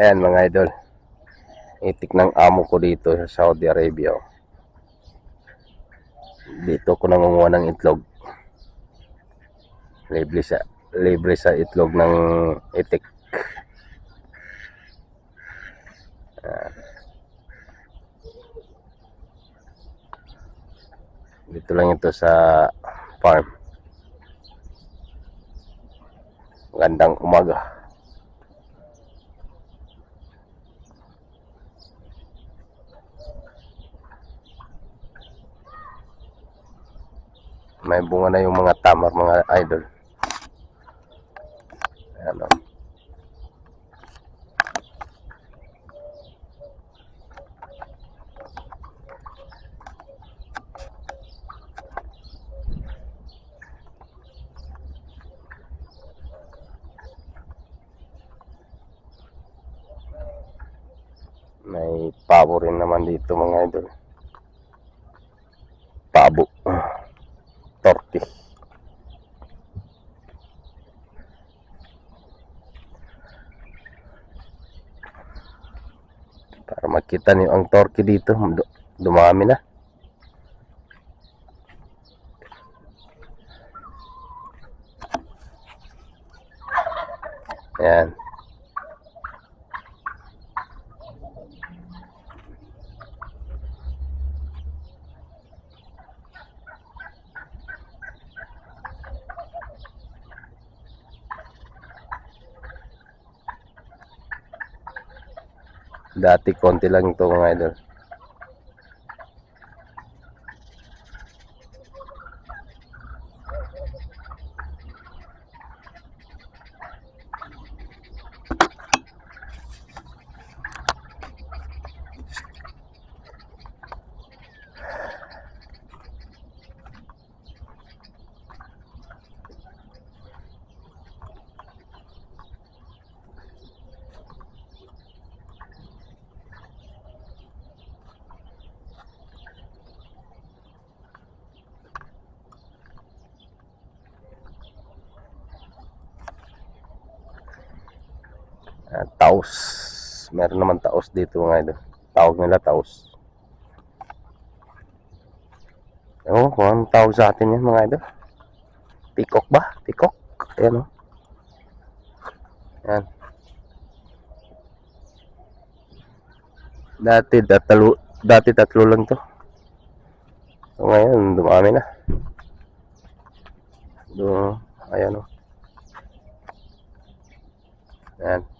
Ayan mga idol. Itik ng amo ko dito sa Saudi Arabia. oh. Dito ko nangunguha ng itlog. Libre sa, libre sa itlog ng itik. Ayan. Dito lang ito sa farm. Gandang umaga. May bunga na yung mga tamar mga idol. Ayan o. May pabo rin naman dito mga idol. Pabo. Para makita niyo ang torque dito, du- dumami na. Ayan. Dati konti lang ito mga idol. Ah, taos. Meron naman taos dito mga idol. Tawag nila taos. Ewan ko anong tawag sa atin yan mga idol. Pikok ba? Pikok? Ayan o. Yan. Dati tatlo, dati tatlo lang to. So ngayon, dumami na. Do, ayan o. Yan.